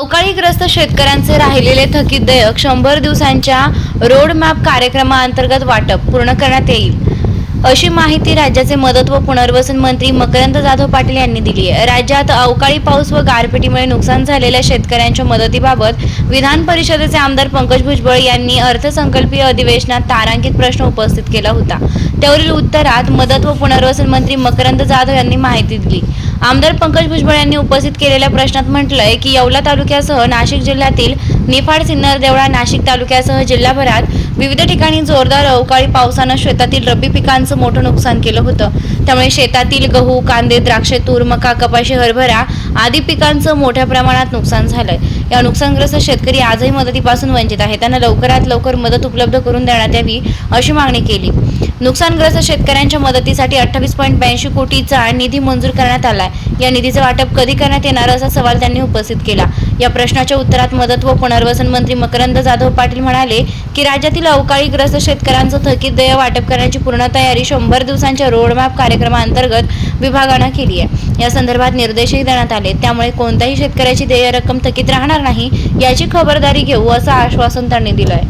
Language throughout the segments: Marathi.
अवकाळीग्रस्त शेतकऱ्यांचे राहिलेले थकीत देयक शंभर दिवसांच्या रोड मॅप कार्यक्रमाअंतर्गत वाटप पूर्ण करण्यात येईल. अशी माहिती राज्याचे मदत व पुनर्वसन मंत्री मकरंद जाधव पाटील यांनी दिली आहे. राज्यात अवकाळी पाऊस व गारपिटीमुळे नुकसान झालेल्या शेतकऱ्यांच्या मदतीबाबत विधान परिषदेचे आमदार पंकज भुजबळ यांनी अर्थसंकल्पीय अधिवेशनात तारांकित प्रश्न उपस्थित केला होता. त्यावरील उत्तरात मदत व पुनर्वसन मंत्री मकरंद जाधव यांनी माहिती दिली. आमदार पंकज भुजबळ यांनी उपस्थित केलेल्या प्रश्नात म्हटलंय की येवला तालुक्यासह नाशिक जिल्ह्यातील निफाड सिन्नर देवळा नाशिक तालुक्यासह जिल्हाभरात विविध ठिकाणी जोरदार अवकाळी पावसानं शेतातील रब्बी पिकांचं मोठं नुकसान केलं होतं. त्यामुळे शेतातील गहू कांदे द्राक्षे तूर मका कपाशी हरभरा आदी पिकांचं मोठ्या प्रमाणात नुकसान झालंय. या नुकसानग्रस्त शेतकरी आजही मदतीपासून वंचित आहे त्यांना लवकरात लवकर मदत उपलब्ध करून देण्यात यावी अशी मागणी केली. नुकसानग्रस्त शेतकऱ्यांच्या मदतीसाठी अठ्ठावीस पॉईंट ब्याऐंशी कोटीचा निधी मंजूर करण्यात आला या निधीचे वाटप कधी करण्यात येणार असा सवाल त्यांनी उपस्थित केला. या प्रश्नाच्या उत्तरात मदत व पुनर्वसन मंत्री मकरंद जाधव पाटील म्हणाले की राज्यातील अवकाळीग्रस्त शेतकऱ्यांचं थकीत देय वाटप करण्याची पूर्ण तयारी शंभर दिवसांच्या रोडमॅप कार्यक्रमाअंतर्गत विभागानं केली आहे. या संदर्भात निर्देशही देण्यात आले. त्यामुळे कोणत्याही शेतकऱ्याची देय रक्कम थकीत राहणार नाही याची खबरदारी घेऊ असं आश्वासन त्यांनी दिलं आहे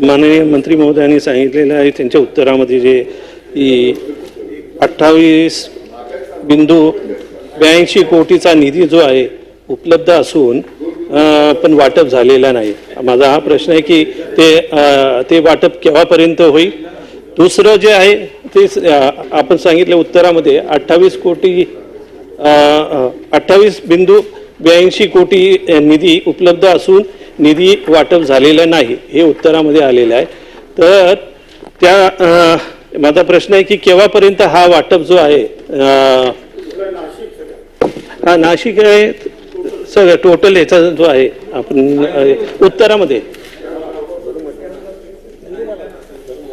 माननीय मंत्री महोदयांनी सांगितलेलं आहे त्यांच्या उत्तरामध्ये जे की अठ्ठावीस बिंदू ब्याऐंशी कोटीचा निधी जो आहे उपलब्ध असून पण वाटप झालेला नाही. माझा हा प्रश्न आहे की ते आ, ते वाटप केव्हापर्यंत होईल? दुसरं जे आहे ते आपण सांगितलं उत्तरामध्ये अठ्ठावीस कोटी अठ्ठावीस बिंदू ब्याऐंशी कोटी निधी उपलब्ध असून निधी वाटप झालेलं नाही हे उत्तरामध्ये आलेलं आहे. तर त्या माझा प्रश्न आहे की केव्हापर्यंत हा वाटप जो आहे हा नाशिक आहे सगळं टोटल याचा जो आहे आपण उत्तरामध्ये.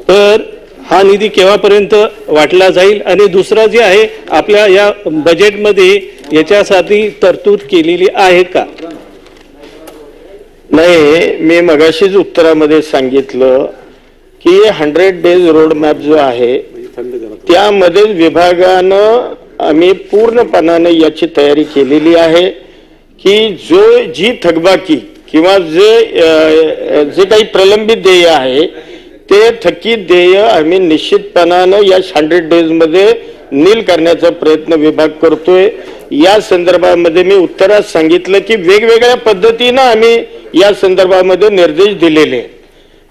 तर हा निधी केव्हापर्यंत वाटला जाईल आणि दुसरा जे आहे आपल्या या बजेटमध्ये याच्यासाठी तरतूद केलेली आहे का? नाही मी मगाशीच उत्तरामध्ये सांगितलं की हंड्रेड डेज रोड मॅप जो आहे त्यामध्ये विभागानं आम्ही पूर्णपणाने याची तयारी केलेली आहे की जो जी थकबाकी किंवा जे जे काही प्रलंबित देय आहे ते थकीत देय आम्ही निश्चितपणानं या हंड्रेड डेजमध्ये नील करण्याचा प्रयत्न विभाग करतोय. या संदर्भामध्ये मी उत्तरात सांगितलं की वेगवेगळ्या पद्धतीनं आम्ही या संदर्भामध्ये निर्देश दिलेले आहेत.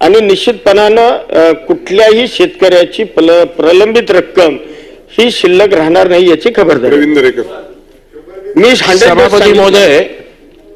आणि निश्चितपणानं कुठल्याही शेतकऱ्याची प्रलंबित रक्कम ही शिल्लक राहणार नाही याची खबरदारी रवींद्र रेकर मी 100% सभापती सांगितलं. महोदय